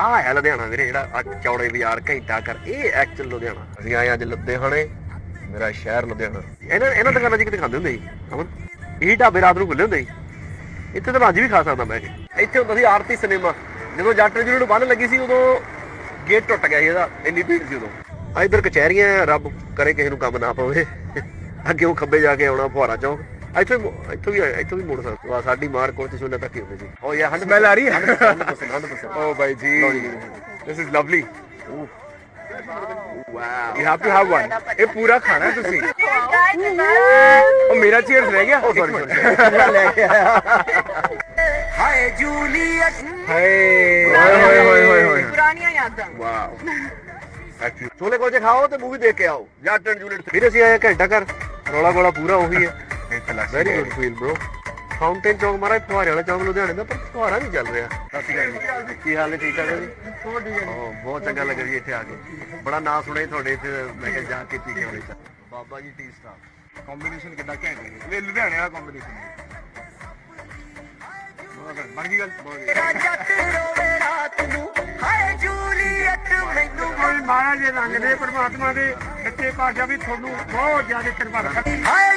ਆ ਹੈ ਲੁਧਿਆਣਾ ਵੀਰੇ ਜਿਹੜਾ ਆ ਚੌੜੇ ਬਾਜ਼ਾਰ ਘੰਟਾ ਕਰ ਇਹ ਐਕਚੁਅਲ ਲੁਧਿਆਣਾ। ਅਸੀਂ ਆਏ ਅੱਜ ਲੁਧਿਆਣੇ ਮੇਰਾ ਸ਼ਹਿਰ ਲੁਧਿਆਣਾ। ਇਹਨਾਂ ਇਹਨਾਂ ਦੁਕਾਨਾਂ 'ਚ ਕਿਤੇ ਖਾਂਦੇ ਹੁੰਦੇ ਸੀ? ਅਮਨ ਇਹ ਢਾਬੇ ਰਾਤ ਨੂੰ ਖੁੱਲੇ ਹੁੰਦੇ ਸੀ। ਇੱਥੇ ਤਾਂ ਅੱਜ ਵੀ ਖਾ ਸਕਦਾ ਮੈਂ। ਇੱਥੇ ਹੁੰਦਾ ਸੀ ਆਰਤੀ ਸਿਨੇਮਾ। ਜਦੋਂ ਜੱਟ ਜੀ ਨੂੰ ਬੰਨ ਲੱਗੀ ਸੀ ਉਦੋਂ ਗੇਟ ਟੁੱਟ ਗਿਆ ਸੀ ਇਹਦਾ ਇੰਨੀ ਭੀੜ ਸੀ ਉਦੋਂ। ਆ ਇੱਧਰ ਕਚਹਿਰੀਆਂ ਰੱਬ ਕਰੇ ਕਿਸੇ ਨੂੰ ਕੰਮ ਨਾ ਪਵੇ। ਅੱਗੇ ਉਹ ਖੱਬੇ ਜਾ ਕੇ ਆਉਣਾ ਫੁਹਾਰਾ ਚੌਕ। ਇੱਥੇ ਇੱਥੋਂ ਵੀ ਇੱਥੋਂ ਵੀ ਮੁੜ ਸਕਦਾ ਆ ਸਾਡੀ ਮਾਰ ਕੋਲ ਤੇ ਸ਼ੋਲੇ ਤੱਕ ਹੀ ਹੁੰਦੀ ਸੀ ਓ ਯਾ ਹੰਡ Smell ਆ। ਰਹੀ ਹੈ? 100% 100% Oh, ਬਾਈ ਜੀ। ਜੀ। this is lovely wow you have to have one ਇਹ ਪੂਰਾ ਖਾਣਾ ਹੈ ਤੁਸੀਂ? ਉਹ ਮੇਰਾ ਚੀਅਰਸ ਰਹਿ ਗਿਆ। ਓ ਸੌਰੀ ਸੌਰੀ ਲੈ ਕੇ ਆਇਆ ਹਾਏ ਜੂਲੀਅਟ। ਹਾਏ। ਹੋਏ ਹੋਏ ਹੋਏ ਹੋਏ ਹੋਏ। ਪੁਰਾਣੀਆਂ ਯਾਦਾਂ। ਵਾਓ ਛੋਲੇ ਕੁਲਚੇ ਖਾਓ ਤੇ ਮੂਵੀ ਦੇਖ ਕੇ ਆਓ। ਜੱਟ ਐਂਡ ਜੂਲੀਅਟ ਵੀਰੇ ਅਸੀਂ ਆਏ ਘੰਟਾ ਘਰ। ਰੌਲਾ ਗੋਲਾ ਪੂਰਾ ਉਹੀ ਹੈ। ਤਾਂ ਲੱਗ very good feel bro fountain ਚੌਕ ਮਾਰਾ ਫੁਹਾਰੇ ਵਾਲਾ ਚੌਕ ਲੁਧਿਆਣੇ ਦਾ ਪਰ ਫੁਹਾਰਾ ਨਹੀਂ ਚੱਲ ਰਿਹਾ। ਸਤਿ ਸ਼੍ਰੀ ਅਕਾਲ ਜੀ। ਕੀ ਹਾਲ ਹੈ? ਠੀਕ ਠਾਕ ਹੋ ਜੀ? ਓ, ਬਹੁਤ ਚੰਗਾ ਲੱਗ ਜੀ ਇੱਥੇ ਆ ਕੇ। ਬੜਾ ਨਾਂ ਸੁਣਿਆ ਤੁਹਾਡੇ ਇੱਥੇ ਮੈਂ ਕਿਹਾ ਜਾ ਕੇ ਪੀ ਕੇ ਆਉਣੀ Baba G T star combination ਕਿੱਦਾਂ ਘੈਂਟ ਹੈ ਇਹ ਲੁਧਿਆਣੇ ਵਾਲਾ ਕੰਬੀਨੇਸ਼ਨ ਹੈ। ਬਣ ਗਈ ਗੱਲ? ਤੇਰਾ ਜੱਟ ਰੋਵੇ ਰਾਤ ਨੂੰ। ਹਾਏ ਜੂਲੀਅਟ ਮੈਨੂੰ ਕੋਈ ਮਹਾਰਾਜ ਦੇ ਰੰਗ ਦੇ ਪ੍ਰਮਾਤਮਾ ਦੇ ਸੱਚੇ ਪਾਤਸ਼ਾਹ ਵੀ ਤੁਹਾਨੂੰ ਬਹੁਤ ਜ਼ਿਆਦਾ ਕਿਰਪਾ ਰੱਖਣ। ਹਾਏ